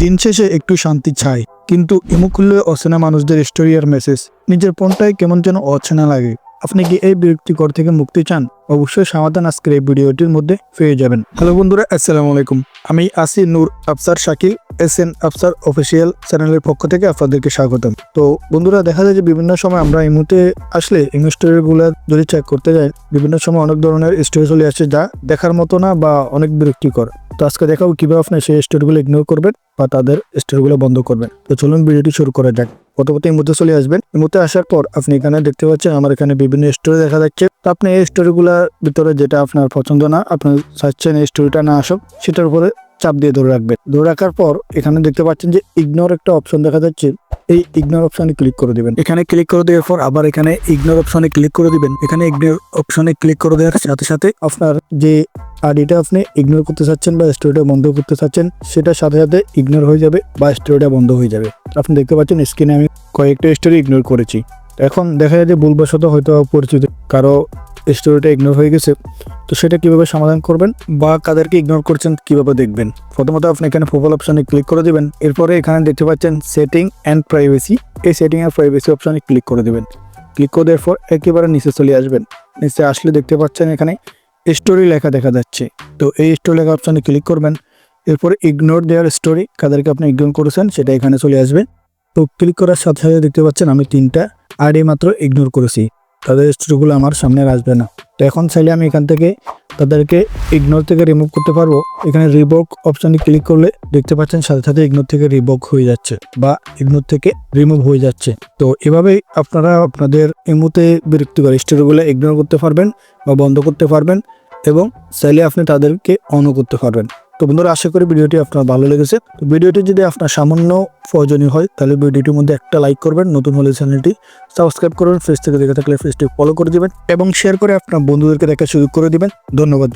দিন শেষে একটু শান্তি চাই কিন্তু ইমো অচেনা মানুষদের স্টোরি আর মেসেজ নিজের ফোনটাই কেমন যেন অচেনা লাগে। আপনি কি এই বিরক্তিকর থেকে মুক্তি চান? অবশ্যই সমাধান আজকের এই ভিডিওটির মধ্যে পেয়ে যাবেন। হ্যালো বন্ধুরা, আসসালামু আলাইকুম। আমি আসি Noor Afsar Shakil S N Afsar official চ্যানেলের পক্ষ থেকে আপনাদেরকে স্বাগতম। তো বন্ধুরা, দেখা যায় যে বিভিন্ন সময় আমরা এই মুহূর্তে আসলে ইমো স্টোরিগুলো যদি চেক করতে যাই, বিভিন্ন সময় অনেক ধরনের স্টোরি চলে আসে যা দেখার মতো না বা অনেক বিরক্তিকর। তো আজকে দেখাবো কীভাবে আপনি সেই স্টোরিগুলো ইগনোর করবেন বা তাদের স্টোরিগুলো বন্ধ করবেন। তো চলুন ভিডিওটি শুরু করা যাক। এই মুহূর্তে চলে আসবেন। মুহূর্তে আসার পর আপনি এখানে দেখতে পাচ্ছেন আমার এখানে বিভিন্ন স্টোরি দেখা যাচ্ছে। আপনি এই স্টোরিগুলোর ভিতরে যেটা আপনার পছন্দ না, আপনি চাচ্ছেন এই স্টোরিটা না আসুক, সেটার উপরে চাপ দিয়ে ধরে রাখবেন। ধরে রাখার পর এখানে দেখতে পাচ্ছেন যে ইগনোর একটা অপশন দেখা যাচ্ছে। এই ইগনোর অপশনে ক্লিক করে দিবেন। এখানে ক্লিক করে দেওয়ার পর আবার এখানে ইগনোর অপশনে ক্লিক করে দিবেন। এখানে ইগনোর অপশনে ক্লিক করে দেওয়ার সাথে সাথে আপনার যে আইডিটা আপনি ইগনোর করতে চাচ্ছেন বা স্টোরিটা বন্ধ করতে চাচ্ছেন, সেটার সাথে সাথে ইগনোর হয়ে যাবে বা স্টোরিটা বন্ধ হয়ে যাবে। আপনি দেখতে পাচ্ছেন স্ক্রিনে আমি কয়েকটা স্টোরি ইগনোর করেছি। এখন দেখা যায় যে ভুলবশত হয়তো পরিচিত কারও স্টোরিটা ইগনোর হয়ে গেছে। তো সেটা কীভাবে সমাধান করবেন বা কাদেরকে ইগনোর করছেন কীভাবে দেখবেন? প্রথমত আপনি এখানে প্রোফাইল অপশনে ক্লিক করে দিবেন। এরপরে এখানে দেখতে পাচ্ছেন সেটিং অ্যান্ড প্রাইভেসি এই সেটিং অ্যান্ড প্রাইভেসি অপশনে ক্লিক করে দেবেন। ক্লিক করে দেওয়ার পর একেবারে নিচে চলে আসবেন। নিচে আসলে দেখতে পাচ্ছেন এখানে স্টোরি লেখা দেখা যাচ্ছে। তো এই স্টোরি লেখা অপশনে ক্লিক করবেন। এরপরে ইগনোর দেওয়ার স্টোরি কাদেরকে আপনি ইগনোর করেছেন, সেটা এখানে চলে আসবে। তো ক্লিক করার সাথে সাথে দেখতে পাচ্ছেন আমি তিনটা আইডি মাত্র ইগনোর করেছি। তাদের স্টোরিগুলো আমার সামনে আসবে না। তো এখন চাইলে আমি এখান থেকে তাদেরকে ইগনোর থেকে রিমুভ করতে পারব। এখানে রিবক অপশানে ক্লিক করলে দেখতে পাচ্ছেন সাথে সাথে ইগনোর থেকে রিবক হয়ে যাচ্ছে বা ইগনোর থেকে রিমুভ হয়ে যাচ্ছে। তো এভাবেই আপনারা আপনাদের এই মুহূর্তে বিরক্তিকর স্টোরিগুলো ইগনোর করতে পারবেন বা বন্ধ করতে পারবেন এবং চাইলে আপনি তাদেরকে অনও করতে পারবেন। তো বন্ধুরা, আশা করি ভিডিওটি আপনার ভালো লেগেছে। তো ভিডিওটি যদি আপনার সামান্য প্রয়োজনীয় হয়, তাহলে ভিডিওটির মধ্যে একটা লাইক করবেন, নতুন হলে চ্যানেলটি সাবস্ক্রাইব করবেন ফেস থেকে দেখে থাকলে ফেসটি ফলো করে দেবেন এবং শেয়ার করে আপনার বন্ধুদেরকে দেখার সুযোগ করে দেবেন। ধন্যবাদ।